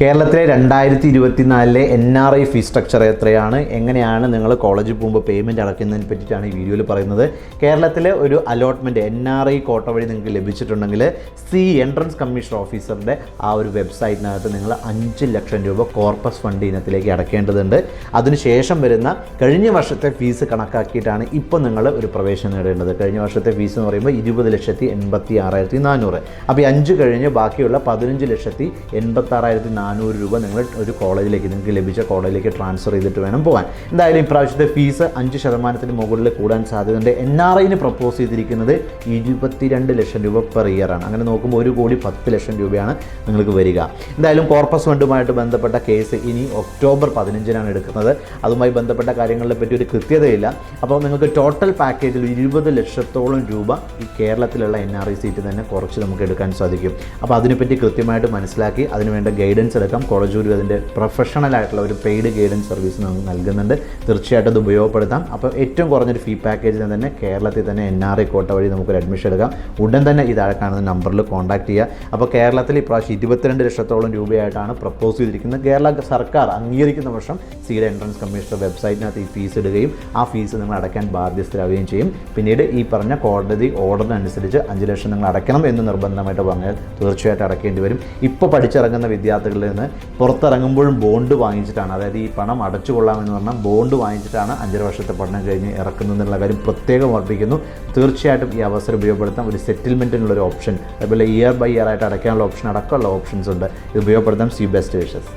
കേരളത്തിലെ രണ്ടായിരത്തി ഇരുപത്തിനാലിലെ N R I fees structure എത്രയാണ്? എങ്ങനെയാണ് നിങ്ങൾ കോളേജിൽ പോകുമ്പോൾ പേയ്മെന്റ് അടയ്ക്കുന്നതിനെ പറ്റിയിട്ടാണ് ഈ വീഡിയോയിൽ പറയുന്നത്. കേരളത്തിലെ ഒരു allotment N R I quota വഴി നിങ്ങൾക്ക് ലഭിച്ചിട്ടുണ്ടെങ്കിൽ സി എൻട്രൻസ് കമ്മീഷൻ ഓഫീസറിന്റെ ആ ഒരു വെബ്സൈറ്റിനകത്ത് നിങ്ങൾ അഞ്ച് ലക്ഷം രൂപ കോർപ്പസ് ഫണ്ട് ഇനത്തിലേക്ക് അടയ്ക്കേണ്ടതുണ്ട് അതിനുശേഷം വരുന്ന കഴിഞ്ഞ വർഷത്തെ ഫീസ് കണക്കാക്കിയിട്ടാണ് ഇപ്പോൾ നിങ്ങൾ ഒരു പ്രവേശനം നേടേണ്ടത്. കഴിഞ്ഞ വർഷത്തെ ഫീസ് എന്ന് പറയുമ്പോൾ ഇരുപത് ലക്ഷത്തി എൺപത്തി ആറായിരത്തി നാനൂറ്. അപ്പോൾ ഈ അഞ്ച് കഴിഞ്ഞ് ബാക്കിയുള്ള പതിനഞ്ച് ലക്ഷത്തി എൺപത്താറായിരത്തി നാനൂറ് രൂപ നിങ്ങൾ ഒരു കോളേജിലേക്ക് നിങ്ങൾക്ക് ലഭിച്ച കോളേജിലേക്ക് ട്രാൻസ്ഫർ ചെയ്തിട്ട് വേണം പോകാൻ. എന്തായാലും ഇപ്രാവശ്യത്തെ ഫീസ് അഞ്ച് ശതമാനത്തിന് മുകളിൽ കൂടാൻ സാധ്യതയുണ്ട്. എൻ ആർ ഐന് പ്രപ്പോസ് ചെയ്തിരിക്കുന്നത് ഇരുപത്തിരണ്ട് ലക്ഷം രൂപ പെർ ഇയർ ആണ്. അങ്ങനെ നോക്കുമ്പോൾ ഒരു കോടി പത്ത് ലക്ഷം രൂപയാണ് നിങ്ങൾക്ക് വരിക. എന്തായാലും കോർപ്പസ് ഫണ്ടുമായിട്ട് ബന്ധപ്പെട്ട കേസ് ഇനി ഒക്ടോബർ പതിനഞ്ചിനാണ് എടുക്കുന്നത്. അതുമായി ബന്ധപ്പെട്ട കാര്യങ്ങളെ പറ്റി ഒരു കൃത്യതയില്ല. അപ്പോൾ നിങ്ങൾക്ക് ടോട്ടൽ പാക്കേജിൽ ഇരുപത് ലക്ഷത്തോളം രൂപ ഈ കേരളത്തിലുള്ള എൻ ആർ ഐ സീറ്റ് തന്നെ കുറച്ച് നമുക്ക് എടുക്കാൻ സാധിക്കും. അപ്പോൾ അതിനെപ്പറ്റി കൃത്യമായിട്ട് മനസ്സിലാക്കി അതിനുവേണ്ട ഗൈഡൻസ് എടുക്കാം കോളേജ് ഗുരു അതിന്റെ പ്രൊഫഷണൽ ആയിട്ടുള്ള ഒരു പെയ്ഡ് ഗൈഡൻസ് സർവീസ് നമുക്ക് നൽകുന്നുണ്ട്. തീർച്ചയായിട്ടും അത് ഉപയോഗപ്പെടുത്താം. അപ്പോൾ ഏറ്റവും കുറഞ്ഞൊരു ഫീ പാക്കേജിൽ തന്നെ കേരളത്തിൽ തന്നെ എൻ ആർ ഐ കോട്ട വഴി നമുക്കൊരു അഡ്മിഷൻ എടുക്കാം. ഉടൻ തന്നെ ഈ താഴെ കാണുന്ന നമ്പറിൽ കോൺടാക്ട് ചെയ്യുക. അപ്പോൾ കേരളത്തിൽ ഇപ്രാവശ്യം ഇരുപത്തിരണ്ട് ലക്ഷത്തോളം രൂപയായിട്ടാണ് പ്രപ്പോസ് ചെയ്തിരിക്കുന്നത്. കേരള സർക്കാർ അംഗീകരിക്കുന്ന വർഷം സീഡ് എൻട്രൻസ് കമ്മീഷണർ വെബ്സൈറ്റിനകത്ത് ഈ ഫീസ് ഇടുകയും ആ ഫീസ് നിങ്ങൾ അടയ്ക്കാൻ ബാധ്യസ്ഥരാവുകയും ചെയ്യും. പിന്നീട് ഈ പറഞ്ഞ കോടതി ഓർഡറിനനുസരിച്ച് അഞ്ച് ലക്ഷം നിങ്ങൾ അടയ്ക്കണം എന്ന് നിർബന്ധമായിട്ട് പറഞ്ഞാൽ തീർച്ചയായിട്ടും അടയ്ക്കേണ്ടി വരും. ഇപ്പോൾ പഠിച്ചിറങ്ങുന്ന വിദ്യാർത്ഥികളിൽ നിന്ന് പുറത്തിറങ്ങുമ്പോഴും ബോണ്ട് വാങ്ങിച്ചിട്ടാണ്. അതായത് ഈ പണം അടച്ചു കൊള്ളാമെന്ന് പറഞ്ഞാൽ ബോണ്ട് വാങ്ങിച്ചിട്ടാണ് അഞ്ചര വർഷത്തെ പഠനം കഴിഞ്ഞ് ഇറക്കുന്നത് എന്നുള്ള കാര്യം പ്രത്യേകം ഓർപ്പിക്കുന്നു. തീർച്ചയായിട്ടും ഈ അവസരം ഉപയോഗപ്പെടുത്താം ഒരു സെറ്റിൽമെന്റിനുള്ളൊരു ഓപ്ഷൻ അതുപോലെ ഇയർ ബൈ ഇയർ ആയിട്ട് അടയ്ക്കാനുള്ള ഓപ്ഷൻ അടക്കമുള്ള ഓപ്ഷൻസ് ഉണ്ട്. ഇത് ഉപയോഗപ്പെടുത്താം സി ബെസ്റ്റ് വിഷസ്